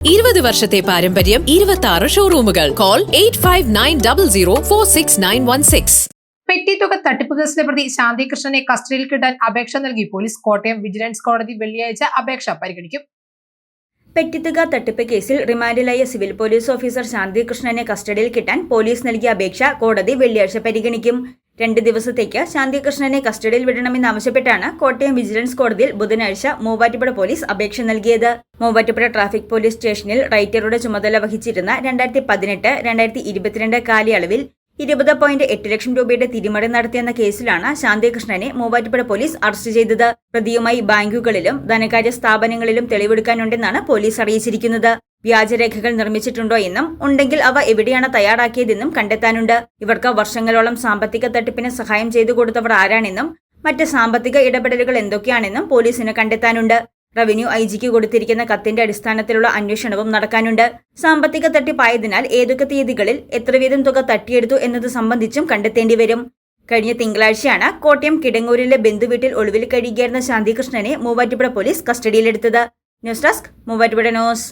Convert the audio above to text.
ഇരുപത് വർഷത്തെ പാരമ്പര്യം ഇരുപത്തി ആറ് ഷോറൂമുകൾ call eight five nine double zero four six nine one six പെട്ടിത്തുക തട്ടിപ്പ് കേസിലെ പ്രതി ശാന്തികൃഷ്ണനെ കസ്റ്റഡിയിൽ കിട്ടാൻ അപേക്ഷ നൽകി പോലീസ് കോട്ടയം വിജിലൻസ് കോടതി വെള്ളിയാഴ്ച അപേക്ഷ പരിഗണിക്കും. പെട്ടിത്തുക തട്ടിപ്പ് കേസിൽ റിമാൻഡിലായ സിവിൽ പോലീസ് ഓഫീസർ ശാന്തികൃഷ്ണനെ കസ്റ്റഡിയിൽ കിട്ടാൻ പോലീസ് നൽകിയ അപേക്ഷ കോടതി വെള്ളിയാഴ്ച പരിഗണിക്കും. രണ്ട് ദിവസത്തേക്ക് ശാന്തികൃഷ്ണനെ കസ്റ്റഡിയിൽ വിടണമെന്ന് വിടണമെന്നാവശ്യപ്പെട്ടാണ് കോട്ടയം വിജിലൻസ് കോടതിയിൽ ബുധനാഴ്ച മൂവാറ്റുപുഴ പോലീസ് അപേക്ഷ നൽകിയത്. മൂവാറ്റുപുഴ ട്രാഫിക് പോലീസ് സ്റ്റേഷനിൽ റൈറ്ററുടെ ചുമതല വഹിച്ചിരുന്ന രണ്ടായിരത്തി പതിനെട്ട് രണ്ടായിരത്തി ഇരുപത്തിരണ്ട് കാലയളവിൽ ഇരുപത് പോയിന്റ് എട്ട് ലക്ഷം രൂപയുടെ തിരിമറി നടത്തിയെന്ന കേസിലാണ് ശാന്തികൃഷ്ണനെ മൂവാറ്റുപുഴ പോലീസ് അറസ്റ്റ് ചെയ്തത്. പ്രതിയുമായി ബാങ്കുകളിലും ധനകാര്യ സ്ഥാപനങ്ങളിലും തെളിവെടുക്കാനുണ്ടെന്നാണ് പോലീസ് അറിയിച്ചിരിക്കുന്നത്. വ്യാജരേഖകൾ നിർമ്മിച്ചിട്ടുണ്ടോ എന്നും ഉണ്ടെങ്കിൽ അവ എവിടെയാണ് തയ്യാറാക്കിയതെന്നും കണ്ടെത്താനുണ്ട്. ഇവർക്ക് വർഷങ്ങളോളം സാമ്പത്തിക തട്ടിപ്പിന് സഹായം ചെയ്തു കൊടുത്തവർ ആരാണെന്നും മറ്റ് സാമ്പത്തിക ഇടപെടലുകൾ എന്തൊക്കെയാണെന്നും പോലീസിന് കണ്ടെത്താനുണ്ട്. റവന്യൂ ഐ ജിക്ക് കൊടുത്തിരിക്കുന്ന കത്തിന്റെ അടിസ്ഥാനത്തിലുള്ള അന്വേഷണവും നടക്കാനുണ്ട്. സാമ്പത്തിക തട്ടിപ്പായതിനാൽ ഏതൊക്കെ തീയതികളിൽ എത്ര വീതം തുക തട്ടിയെടുത്തു എന്നത് സംബന്ധിച്ചും കണ്ടെത്തേണ്ടി വരും. കഴിഞ്ഞ തിങ്കളാഴ്ചയാണ് കോട്ടയം കിടങ്ങൂരിലെ ബന്ധുവീട്ടിൽ ഒളിവിൽ കഴിയുകയായിരുന്ന ശാന്തികൃഷ്ണനെ മൂവാറ്റുപുഴ പോലീസ് കസ്റ്റഡിയിലെടുത്തത്. News desk Muvattupuzha news.